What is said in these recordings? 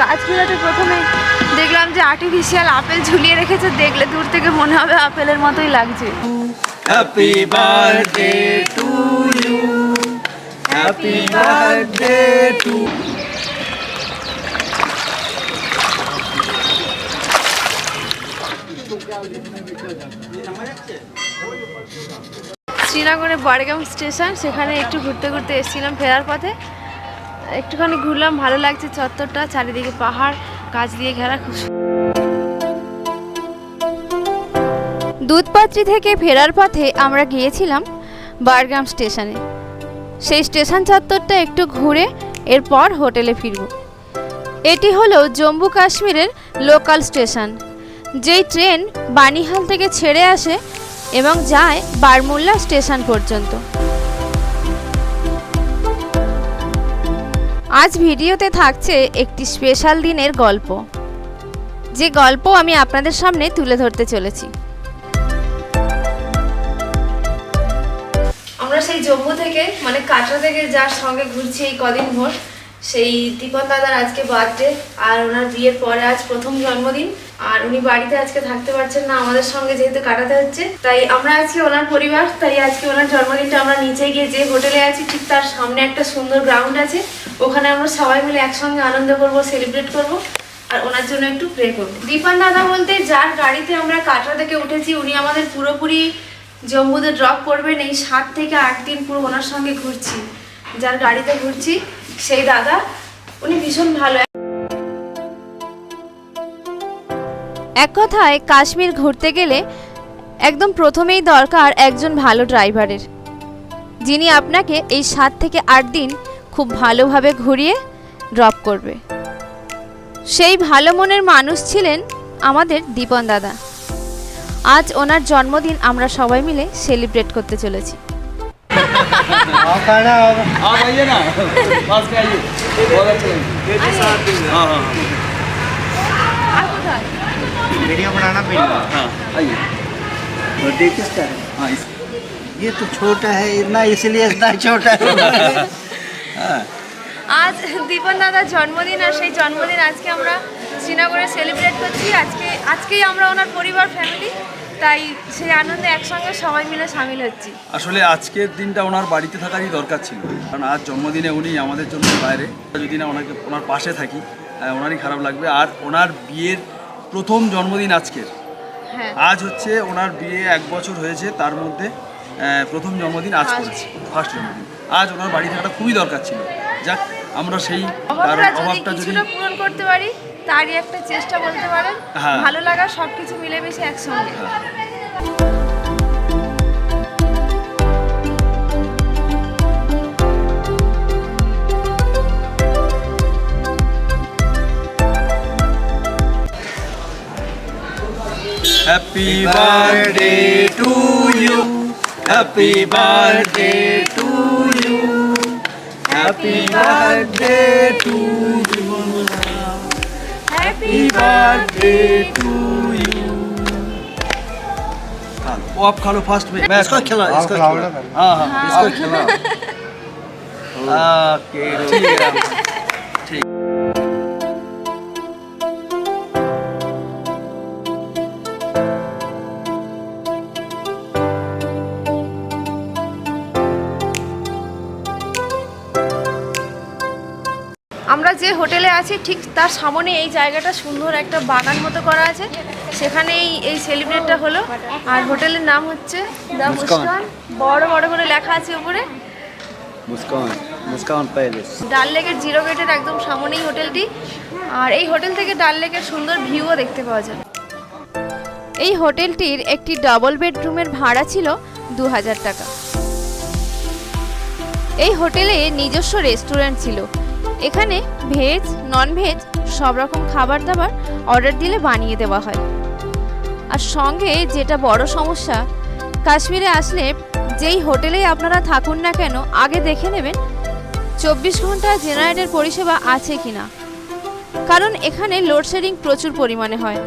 গাছগুলোতে প্রথমে দেখলাম যে আর্টিফিশিয়াল আপেল ঝুলিয়ে রেখেছে দেখলে দূর থেকে মনে হবে আপেলের মতোই লাগছে। Birthday to শ্রীনগরে বড়গাম স্টেশন সেখানে একটু ঘুরতে ঘুরতে এসেছিলাম ফেরার পথে। একটুখানি ঘুরলাম, ভালো লাগছে চত্বরটা, চারিদিকে পাহাড়, গাছ দিয়ে ঘেরা, খুব। দুধপাত্রি থেকে ফেরার পথে আমরা গিয়েছিলাম বারগ্রাম স্টেশনে সেই স্টেশন চত্বরটা একটু ঘুরে এরপর হোটেলে ফিরব এটি হলো জম্মু কাশ্মীরের লোকাল স্টেশন, যেই ট্রেন বানিহাল থেকে ছেড়ে আসে এবং যায় বারমুল্লা স্টেশন পর্যন্ত আজ ভিডিওতে থাকছে একটি স্পেশাল দিনের গল্প। যে গল্প আমি আপনাদের সামনে তুলে ধরতে চলেছি। আমরা সেই জম্মু থেকে মানে কাটরা থেকে যার সঙ্গে ঘুরছি এই কদিন ভোর, সেই দীপন দাদার আজকে বার্থডে আর ওনার বিয়ের পরে আজ প্রথম জন্মদিন। আর উনি বাড়িতে আজকে থাকতে পারছেন না আমাদের সঙ্গে যেহেতু কাটাতে হচ্ছে, তাই আমরা আজকে ওনার পরিবার, তাই আজকে ওনার জন্মদিনটা আমরা নিচে গিয়ে যে হোটেলে আছি, ঠিক তার সামনে একটা সুন্দর গ্রাউন্ড আছে, ওখানে আমরা সবাই মিলে একসঙ্গে আনন্দ করব সেলিব্রেট করব, আর ওনার জন্য একটু প্রে করব। দীপান দাদা বলতে যার গাড়িতে আমরা কাটরা থেকে উঠেছি, উনি আমাদের পুরোপুরি জম্মুতে ড্রপ করবেন, এই সাত থেকে আট দিন পুরো ওনার সঙ্গে ঘুরছি, যার গাড়িতে ঘুরছি, সেই দাদা, উনি ভীষণ ভালো এক কথায় কাশ্মীর ঘুরতে গেলে একদম প্রথমেই দরকার একজন ভালো ড্রাইভারের যিনি আপনাকে এই সাত থেকে আট দিন খুব ভালোভাবে ঘুরিয়ে ড্রপ করবে সেই ভালো মনের মানুষ ছিলেন আমাদের দীপন দাদা আজ ওনার জন্মদিন আমরা সবাই মিলে সেলিব্রেট করতে চলেছি आप आइए वीडियो बनाना पड़ेगा हाँ आइए बर्थडे किसका है हाँ इस ये तो छोटा है इतना इसलिए इतना छोटा है हाँ আজ দীপন দাদার জন্মদিন আর সেই জন্মদিন আজকে আমরা শ্রীনগরে সেলিব্রেট করছি আজকে আজকেই আমরা ওনার পরিবার ফ্যামিলি তাই সেই আনন্দে একসঙ্গে সবাই মিলে সামিল হচ্ছি আসলে আজকের দিনটা ওনার বাড়িতে থাকারই দরকার ছিল কারণ আজ জন্মদিনে উনি আমাদের জন্য বাইরে যদি না ওনাকে ওনার পাশে থাকি আহ, ওনারই খারাপ লাগবে আর ওনার বিয়ের প্রথম জন্মদিন আজকের। হ্যাঁ। আজ হচ্ছে ওনার বিয়ে এক বছর হয়েছে তার মধ্যে প্রথম জন্মদিন আজ. করেছে ফার্স্ট জন্মদিন। আজ ওনার বাড়ি থাকাটা খুবই দরকার ছিল। যাক আমরা সেই অভাবটা যদি পূরণ করতে পারি তারই একটা চেষ্টা বলতে পারেন। হ্যাঁ। ভালো লাগা সবকিছু মিলেমিশে একসঙ্গে। Happy birthday to you. Happy birthday to you. Happy birthday to you. Happy birthday to you. वो आप खा लो फास्ट में मैं इसका खिला इसका खिला हाँ हाँ इसका खिला ओके আছে ঠিক তার সামনে এই জায়গাটা সুন্দর একটা বাগান মতো করা আছে। সেখানে এই সেলিব্রেটটা হলো। আর হোটেলের নাম হচ্ছে দ্য মুস্কান। বড় বড় করে লেখা আছে উপরে। মুস্কান মুস্কান প্যালেস ডাল লেকের জিরো গেটের একদম সামনেই হোটেলটি। আর এই হোটেল থেকে ডাল লেকের সুন্দর ভিউও দেখতে পাওয়া যায়। এই হোটেলটির একটি ডাবল বেডরুমের ভাড়া ছিল দু হাজার টাকা। এই হোটেলে নিজস্ব রেস্টুরেন্ট ছিল। এখানে ভেজ নন ভেজ সব রকম খাবার দাবার অর্ডার দিলে বানিয়ে দেওয়া হয়। আর সঙ্গে যেটা বড় সমস্যা, কাশ্মীরে আসলে যেই হোটেলেই আপনারা থাকুন না কেন, আগে দেখে নেবেন চব্বিশ ঘণ্টা জেনারেটর পরিষেবা আছে কি না কারণ এখানে লোডশেডিং প্রচুর পরিমাণে হয়।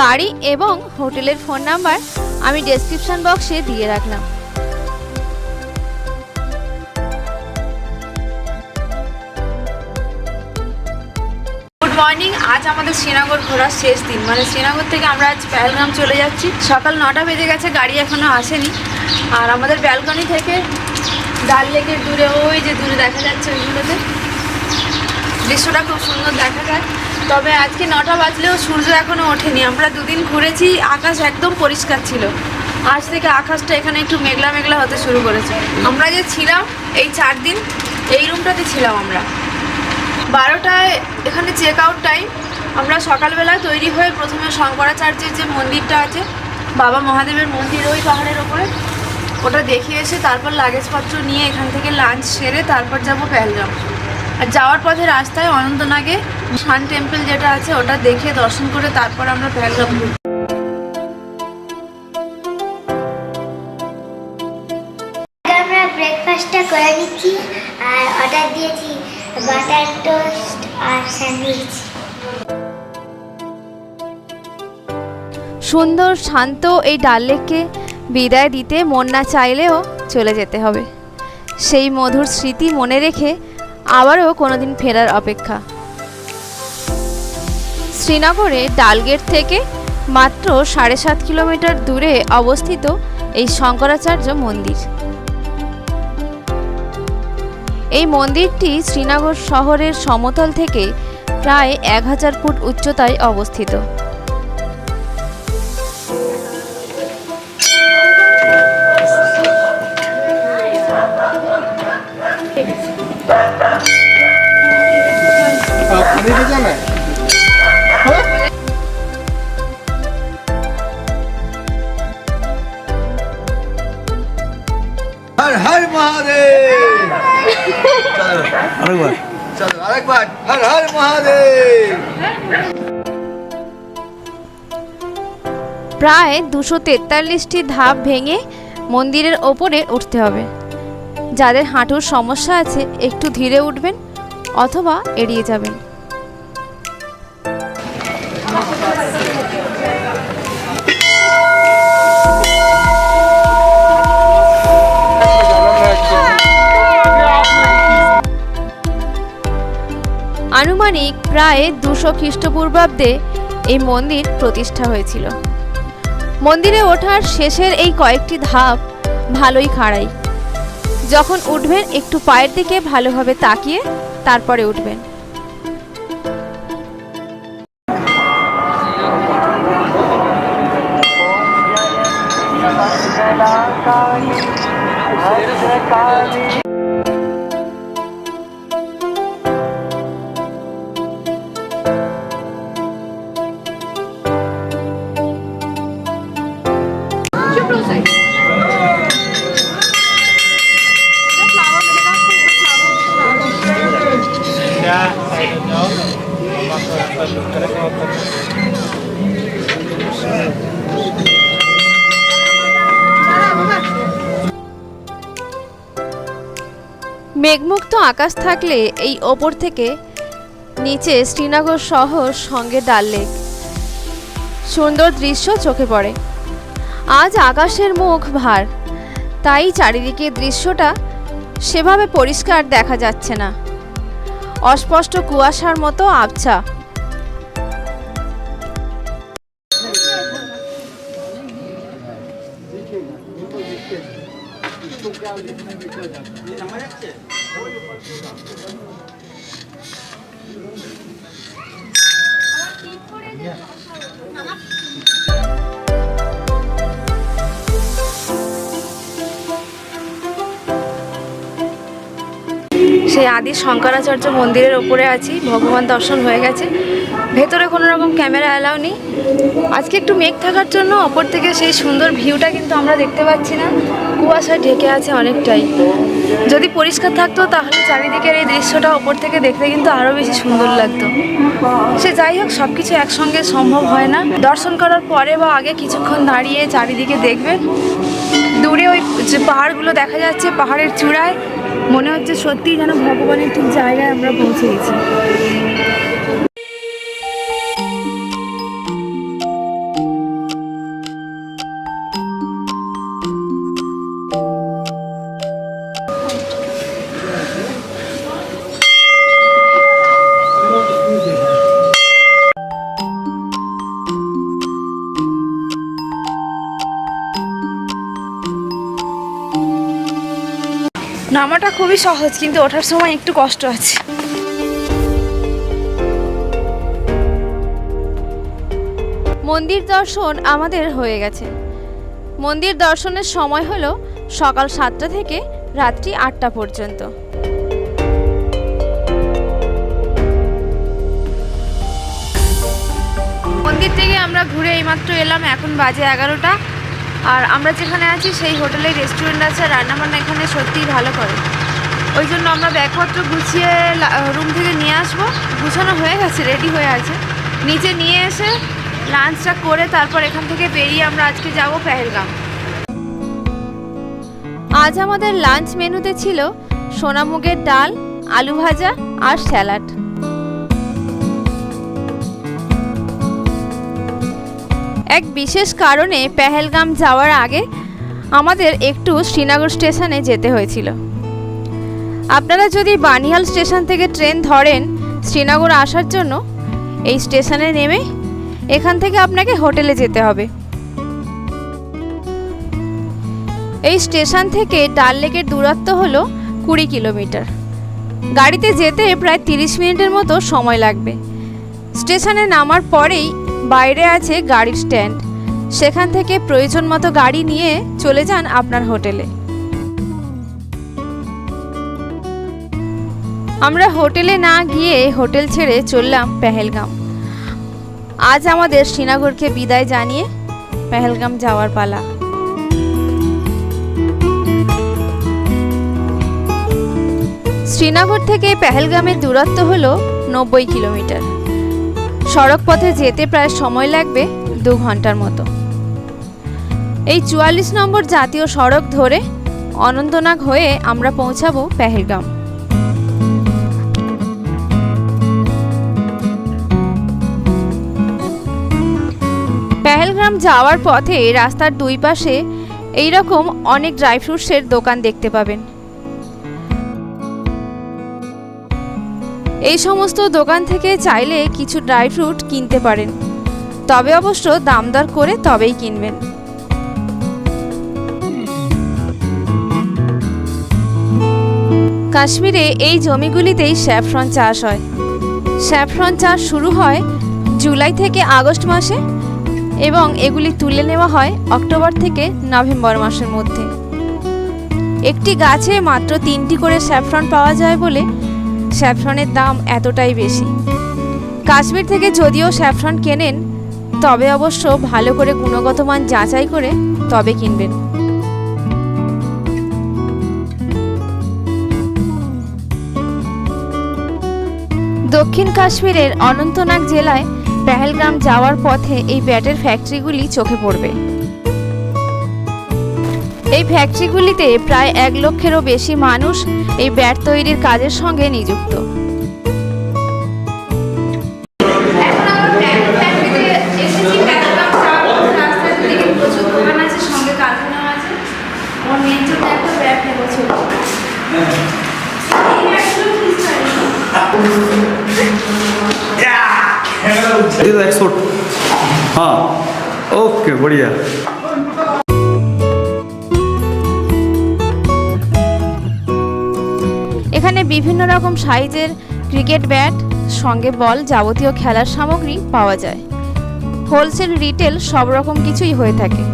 গাড়ি এবং হোটেলের ফোন নাম্বার আমি ডেসক্রিপশন বক্সে দিয়ে রাখলাম। মর্নিং, আজ আমাদের শ্রীনগর ঘোরার শেষ দিন। মানে শ্রীনগর থেকে আমরা আজ পেহেলগাম চলে যাচ্ছি। সকাল নটা বেজে গেছে, গাড়ি এখনও আসেনি। আর আমাদের ব্যালকনি থেকে ডাল লেকের দূরে, ওই যে দূরে দেখা যাচ্ছে ওইগুলোতে। দৃশ্যটা খুব সুন্দর দেখা যায়। তবে আজকে নটা বাজলেও সূর্য এখনও ওঠেনি। আমরা দুদিন ঘুরেছি, আকাশ একদম পরিষ্কার ছিল। আজ থেকে আকাশটা এখানে একটু মেঘলা মেঘলা হতে শুরু করেছে। আমরা যে ছিলাম, এই চার দিন এই রুমটাতে ছিলাম আমরা। বারোটায় এখানে চেক আউট টাইম আমরা সকালবেলা তৈরি হয়ে প্রথমে শঙ্করাচার্যের যে মন্দিরটা আছে, বাবা মহাদেবের মন্দির ওই পাহাড়ের ওপরে। ওটা দেখে এসে তারপর লাগেজপত্র নিয়ে এখান থেকে লাঞ্চ সেরে তারপর যাব পেহেলগাম। আর যাওয়ার পথে রাস্তায় অনন্তনাগে শান টেম্পল যেটা আছে, ওটা দেখে দর্শন করে তারপর আমরা পেহেলগাম ঘুরব। ব্রেকফাস্টটা করে নিচ্ছি, আর অর্ডার দিয়েছি বাটার টোস্ট আর স্যান্ডউইচ সুন্দর শান্ত এই ডাল লেককে বিদায় দিতে মন না চাইলেও চলে যেতে হবে। সেই মধুর স্মৃতি মনে রেখে আবারও কোনোদিন ফেরার অপেক্ষা। শ্রীনগরে ডালগেট থেকে মাত্র সাড়ে সাত কিলোমিটার দূরে অবস্থিত এই শঙ্করাচার্য মন্দির। এই মন্দিরটি শ্রীনগর শহরের সমতল থেকে প্রায় এক হাজার ফুট উচ্চতায় অবস্থিত। মহাদেব! আরেকবার। চলো আরেকবার। হর হর মহাদেব। প্রায় দুশো তেতাল্লিশটি ধাপ ভেঙে মন্দিরের ওপরে উঠতে হবে। যাদের হাঁটুর সমস্যা আছে একটু ধীরে উঠবেন অথবা এড়িয়ে যাবেন। আনুমানিক প্রায় দুশো খ্রিস্টপূর্বাব্দে এই মন্দির প্রতিষ্ঠা হয়েছিল। মন্দিরে ওঠার শেষের এই কয়েকটি ধাপ ভালোই খাড়াই। যখন উঠবেন, একটু পায়ের দিকে ভালোভাবে তাকিয়ে তারপরে উঠবেন। আকাশ থাকলে এই ওপর থেকে নিচে শ্রীনগর শহর সঙ্গে ডাল লেক। সুন্দর দৃশ্য চোখে পড়ে। আজ আকাশের মুখ ভার, তাই চারিদিকে দৃশ্যটা সেভাবে পরিষ্কার দেখা যাচ্ছে না। অস্পষ্ট কুয়াশার মতো আবছা। শঙ্করাচার্য মন্দিরের ওপরে আছি, ভগবান দর্শন হয়ে গেছে। ভেতরে কোনো রকম ক্যামেরা অ্যালাউ নেই। আজকে একটু মেঘ থাকার জন্য ওপর থেকে সেই সুন্দর ভিউটা কিন্তু আমরা দেখতে পাচ্ছি না। কুয়াশায় ঢেকে আছে অনেকটাই। যদি পরিষ্কার থাকতো তাহলে চারিদিকের এই দৃশ্যটা ওপর থেকে দেখতে কিন্তু আরও বেশি সুন্দর লাগতো। সে যাই হোক সব কিছু একসঙ্গে সম্ভব হয় না। দর্শন করার পরে বা আগে কিছুক্ষণ দাঁড়িয়ে চারিদিকে দেখবেন। দূরে ওই যে পাহাড়গুলো দেখা যাচ্ছে, পাহাড়ের চূড়ায়। মনে হচ্ছে সত্যিই যেন ভগবানের ঠিক জায়গায় আমরা পৌঁছে গেছি। নামাটা খুবই সহজ, কিন্তু ওঠার সময় একটু কষ্ট আছে। মন্দির দর্শন আমাদের হয়ে গেছে। মন্দির দর্শনের সময় হলো সকাল সাতটা থেকে রাত্রি আটটা পর্যন্ত। মন্দির থেকে আমরা ঘুরে এইমাত্র এলাম, এখন বাজে এগারোটা। আর আমরা যেখানে আছি, সেই হোটেলে রেস্টুরেন্ট আছে রান্নাবান্না এখানে সত্যিই ভালো করে। ওই জন্য আমরা ব্যাগপত্র গুছিয়ে রুম থেকে নিয়ে আসব। গুছানো হয়ে গেছে রেডি হয়ে আছে। নিচে নিয়ে এসে লাঞ্চটা করে তারপর এখান থেকে বেরিয়ে আমরা আজকে যাব পেহেলগাম। আজ আমাদের লাঞ্চ মেনুতে ছিল সোনামুগের ডাল, আলু ভাজা আর স্যালাড। এক বিশেষ কারণে পেহেলগাম যাওয়ার আগে আমাদের একটু শ্রীনগর স্টেশনে যেতে হয়েছিল। আপনারা যদি বানিহাল স্টেশন থেকে ট্রেন ধরেন শ্রীনগর আসার জন্য, এই স্টেশনে নেমে এখান থেকে আপনাকে হোটেলে যেতে হবে। এই স্টেশন থেকে ডাল লেকের দূরত্ব হলো কুড়ি কিলোমিটার। গাড়িতে যেতে প্রায় তিরিশ মিনিটের মতো সময় লাগবে। স্টেশনে নামার পরেই বাইরে আছে গাড়ির স্ট্যান্ড। সেখান থেকে প্রয়োজন মতো গাড়ি নিয়ে চলে যান আপনার হোটেলে। আমরা হোটেলে না গিয়ে হোটেল ছেড়ে চললাম পেহেলগাম। আজ আমাদের শ্রীনগরকে বিদায় জানিয়ে পেহেলগাম যাওয়ার পালা। শ্রীনগর থেকে পেহেলগামের দূরত্ব হলো নব্বই কিলোমিটার। সড়ক পথে যেতে প্রায় সময় লাগবে দু ঘণ্টার মতো। এই চুয়াল্লিশ নম্বর জাতীয় সড়ক ধরে অনন্তনাগ হয়ে আমরা পৌঁছাবো পেহেলগাম। পেহেলগ্রাম যাওয়ার পথে রাস্তার দুই পাশে এই রকম অনেক ড্রাই ফ্রুটসের দোকান দেখতে পাবেন। এই সমস্ত দোকান থেকে চাইলে কিছু ড্রাই ফ্রুট কিনতে পারেন। তবে অবশ্য দাম দর করে তবেই কিনবেন। কাশ্মীরে এই জমিগুলিতেই স্যাফরন চাষ হয়। স্যাফরন চাষ শুরু হয় জুলাই থেকে আগস্ট মাসে এবং এগুলি তুলে নেওয়া হয় অক্টোবর থেকে নভেম্বর মাসের মধ্যে। একটি গাছে মাত্র তিনটি করে স্যাফরন পাওয়া যায় বলে স্যাফরনের দাম এতটাই বেশি। কাশ্মীর থেকে যদিও স্যাফরন কেনেন, তবে অবশ্য ভালো করে গুণগত মান যাচাই করে তবে কিনবেন। দক্ষিণ কাশ্মীরের অনন্তনাগ জেলায় পেহেলগ্রাম যাওয়ার পথে এই ব্যাটের ফ্যাক্টরিগুলি চোখে পড়বে। এই ফ্যাক্টরিগুলিতে প্রায় এক লক্ষেরও বেশি মানুষ এই ব্যাট তৈরির কাজের সঙ্গে নিযুক্ত ये तो एक्सपोर्ट हाँ ओके बढ़िया রকম সাইজের ক্রিকেট ব্যাট, সঙ্গে বল যাবতীয় খেলার সামগ্রী পাওয়া যায়। হোলসেল, রিটেল সব রকম কিছুই হয়ে থাকে।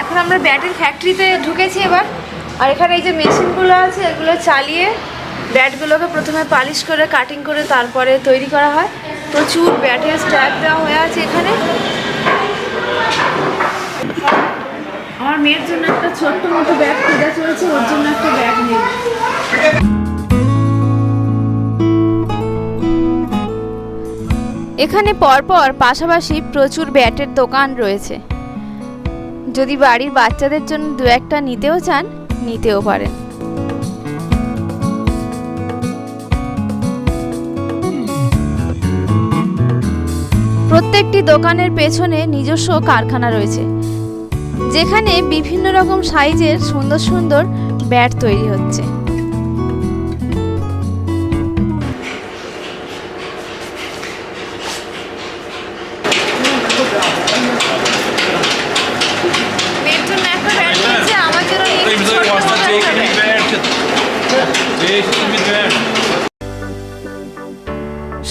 এখন আমরা ব্যাটের ফ্যাক্টরিতে ঢুকেছি এবার। আর এখানে এই যে মেশিনগুলো আছে, এগুলো চালিয়ে ব্যাটগুলোকে প্রথমে পালিশ করে কাটিং করে তারপরে তৈরি করা হয়। প্রচুর ব্যাটের স্ট্যাক দেওয়া হয়ে আছে এখানে। আমার মেয়ের জন্য একটা ছোট্ট মতো ব্যাগ খোঁজা চলেছে, ওর জন্য একটা ব্যাগ নেই। এখানে পরপর পাশাপাশি প্রচুর ব্যাটের দোকান রয়েছে। যদি বাড়ির বাচ্চাদের জন্য দু একটা নিতেও চান, নিতেও পারেন। প্রত্যেকটি দোকানের পেছনে নিজস্ব কারখানা রয়েছে। যেখানে বিভিন্ন রকম সাইজের সুন্দর সুন্দর ব্যাট তৈরি হচ্ছে।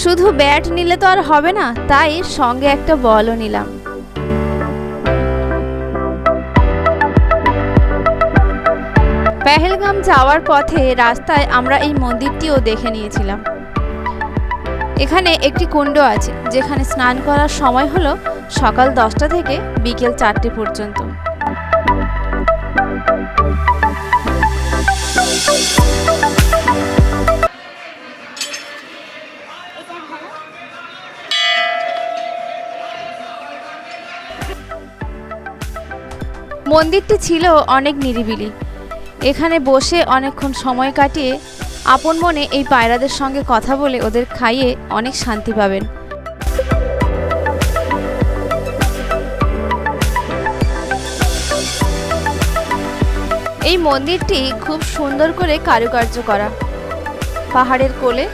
শুধু ব্যাট নিলে তো আর হবে না তাই সঙ্গে একটা বলও নিলাম। পেহেলগাম যাওয়ার পথে রাস্তায় আমরা এই মন্দিরটিও দেখে নিয়েছিলাম। এখানে একটি কুণ্ড আছে, যেখানে স্নান করার সময় হলো সকাল দশটা থেকে বিকেল চারটে পর্যন্ত। মন্দিরটি ছিল অনেক নিরিবিলি। এখানে বসে অনেকক্ষণ সময় কাটিয়ে আপন মনে এই পায়রাদের সঙ্গে কথা বলে ওদের খাইয়ে অনেক শান্তি পাবেন। এই মন্দিরটি খুব সুন্দর করে কারুকার্য করা। পাহাড়ের কোলে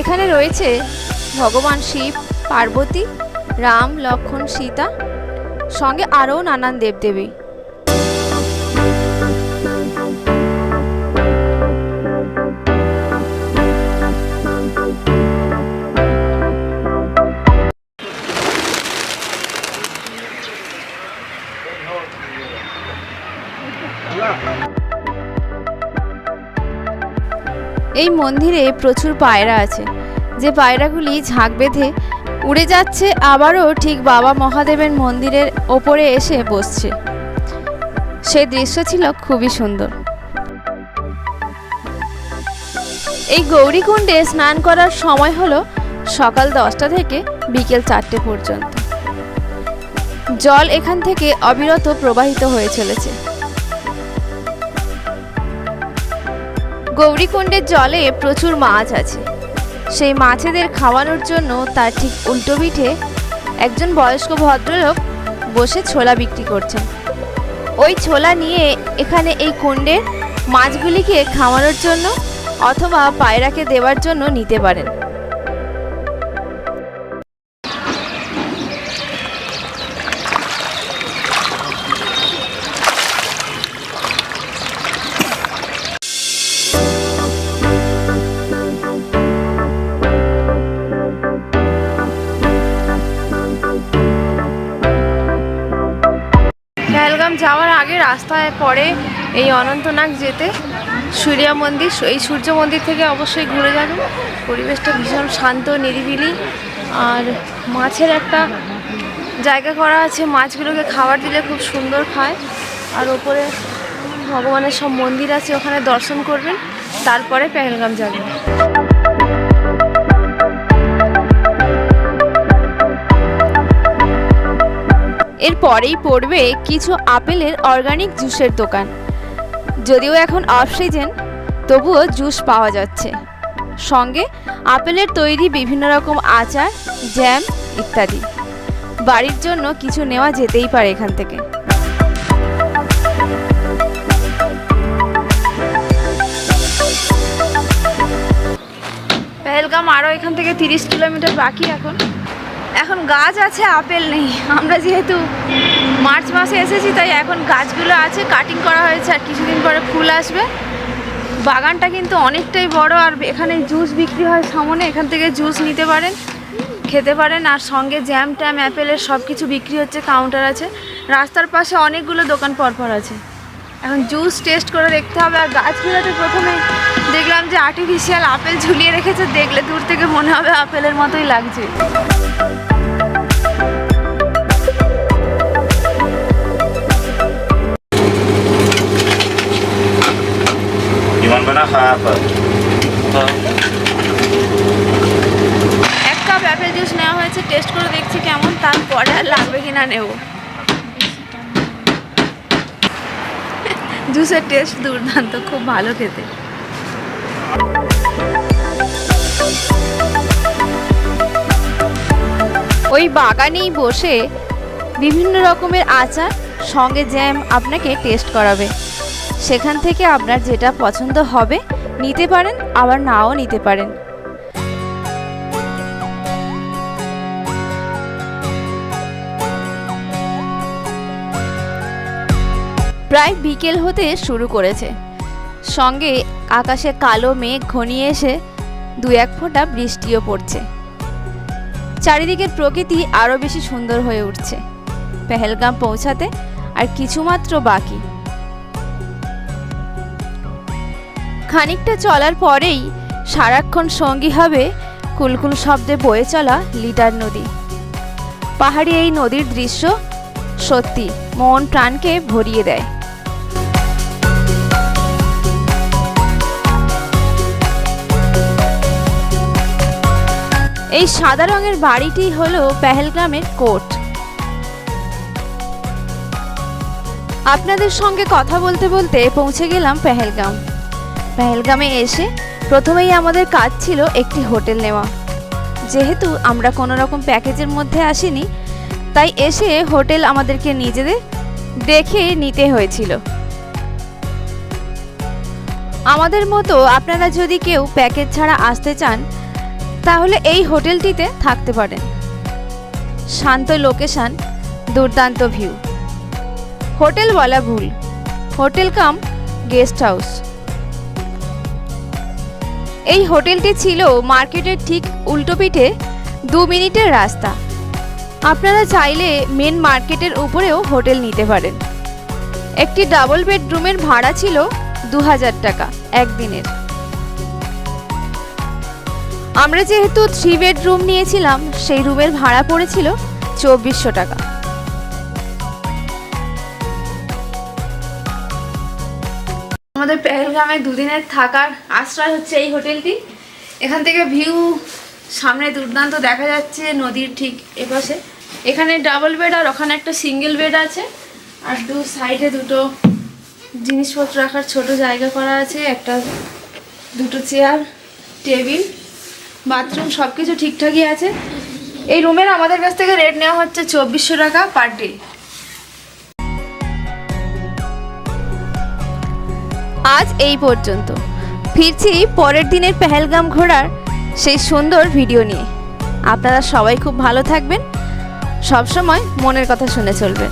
এখানে রয়েছে ভগবান শিব, পার্বতী, রাম লক্ষ্মণ সীতা, সঙ্গে আরও নানান দেবদেবী। এই মন্দিরে প্রচুর পায়রা আছে। যে পায়রাগুলি ঝাঁক বেঁধে উড়ে যাচ্ছে, আবারও ঠিক বাবা মহাদেবের মন্দিরের ওপরে এসে বসছে। সেই দৃশ্য ছিল খুবই সুন্দর। এই গৌরীকুণ্ডে স্নান করার সময় হলো সকাল দশটা থেকে বিকেল চারটে পর্যন্ত। জল এখান থেকে অবিরত প্রবাহিত হয়ে চলেছে। গৌরীকুণ্ডের জলে প্রচুর মাছ আছে। সেই মাছেদের খাওয়ানোর জন্য তার ঠিক উল্টো পিঠে একজন বয়স্ক ভদ্রলোক বসে ছোলা বিক্রি করছেন। ওই ছোলা নিয়ে এখানে এই কুণ্ডের মাছগুলিকে খাওয়ানোর জন্য অথবা পায়রাকে দেওয়ার জন্য নিতে পারেন। রাস্তায় পড়ে এই অনন্তনাগ যেতে। সূর্যা মন্দির, এই সূর্য মন্দির থেকে অবশ্যই ঘুরে যাবেন পরিবেশটা ভীষণ শান্ত, নিরিবিলি। আর মাছের একটা জায়গা করা আছে, মাছগুলোকে খাবার দিলে খুব সুন্দর খায়। আর ওপরে ভগবানের সব মন্দির আছে, ওখানে দর্শন করবেন। তারপরে পেহেলগাম যাবেন। এরপরেই পড়বে কিছু আপেলের অর্গানিক জুসের দোকান। যদিও এখন অফ সিজন তবুও জুস পাওয়া যাচ্ছে। সঙ্গে আপেলের তৈরি বিভিন্ন রকম আচার জ্যাম ইত্যাদি। বাড়ির জন্য কিছু নেওয়া যেতেই পারে এখান থেকে। পেহেলগাম আরও এখান থেকে তিরিশ কিলোমিটার বাকি এখন। এখন গাছ আছে, আপেল নেই। আমরা যেহেতু মার্চ মাসে এসেছি, তাই এখন গাছগুলো আছে কাটিং করা হয়েছে আর কিছুদিন পরে ফুল আসবে। বাগানটা কিন্তু অনেকটাই বড়, আর এখানে জুস বিক্রি হয় সামনে, এখান থেকে জুস নিতে পারেন, খেতে পারেন, আর সঙ্গে জ্যাম ট্যাম অ্যাপেলের সব কিছু বিক্রি হচ্ছে কাউন্টার আছে। রাস্তার পাশে অনেকগুলো দোকান পরপর আছে। এখন জুস টেস্ট করে দেখতে হবে, আর গাছগুলোতে প্রথমে দেখলাম যে আর্টিফিশিয়াল আপেল ঝুলিয়ে রেখেছে দেখলে দূর থেকে মনে হবে আপেলের মতোই লাগছে. এক কাপ অ্যাপেল জুস নেওয়া হয়েছে টেস্ট করে দেখছি কেমন তারপরে আর লাগবে কিনা নেব। জুসের টেস্ট দুর্দান্ত খুব ভালো খেতে। ওই বাগানেই বসে বিভিন্ন রকমের আচার, সঙ্গে জ্যাম আপনাকে টেস্ট করাবে। সেখান থেকে আপনার যেটা পছন্দ হবে, নিতে পারেন, আবার নাও নিতে পারেন। প্রায় বিকেল হতে শুরু করেছে। সঙ্গে আকাশে কালো মেঘ ঘনিয়ে এসে দু এক ফোঁটা বৃষ্টিও পড়ছে। চারিদিকের প্রকৃতি আরও বেশি সুন্দর হয়ে উঠছে। পেহেলগাম পৌঁছাতে আর কিছুমাত্র বাকি। খানিকটা চলার পরেই সারাক্ষণ সঙ্গী হবে কুলকুল শব্দে বয়ে চলা লিটার নদী। পাহাড়ি এই নদীর দৃশ্য সত্যি মন প্রাণকে ভরিয়ে দেয়। এই সাদা রঙের বাড়িটি হলো পেহেলগ্রামের কোর্ট। আপনাদের সঙ্গে কথা বলতে বলতে পৌঁছে গেলাম পেহেলগাম। পেহেলগামে এসে প্রথমেই আমাদের কাজ ছিল একটি হোটেল নেওয়া। যেহেতু আমরা কোনো রকম প্যাকেজের মধ্যে আসিনি, তাই এসে হোটেল আমাদেরকে নিজেদের দেখে নিতে হয়েছিল। আমাদের মতো আপনারা যদি কেউ প্যাকেজ ছাড়া আসতে চান তাহলে এই হোটেলটিতে থাকতে পারেন। শান্ত লোকেশন, দুর্দান্ত ভিউ। হোটেল বলা ভুল। Hotel cum, guest house. এই হোটেলটি ছিল মার্কেটের ঠিক উল্টো পিঠে দু মিনিটের রাস্তা। আপনারা চাইলে মেন মার্কেটের উপরেও হোটেল নিতে পারেন। একটি ডাবল বেডরুমের ভাড়া ছিল দু হাজার টাকা একদিনের। আমরা যেহেতু থ্রি বেডরুম নিয়েছিলাম, সেই রুমের ভাড়া পড়েছিল চব্বিশশো টাকা। আমাদের পেহেলগামে দুদিনের থাকার আশ্রয় হচ্ছে এই হোটেলটি। এখান থেকে ভিউ, সামনে দুর্দান্ত দেখা যাচ্ছে নদীর ঠিক এপাশে। এখানে ডাবল বেড আর ওখানে একটা সিঙ্গেল বেড আছে। আর দু সাইডে দুটো জিনিসপত্র রাখার ছোট জায়গা করা আছে, একটা দুটো চেয়ার টেবিল বাথরুম সব কিছু ঠিকঠাকই আছে। এই রুমের আমাদের কাছ থেকে রেট নেওয়া হচ্ছে চব্বিশশো টাকা পার ডে আজ এই পর্যন্ত। ফিরছি পরের দিনের পেহেলগাম ঘোরার সেই সুন্দর ভিডিও নিয়ে। আপনারা সবাই খুব ভালো থাকবেন। সবসময় মনের কথা শুনে চলবেন।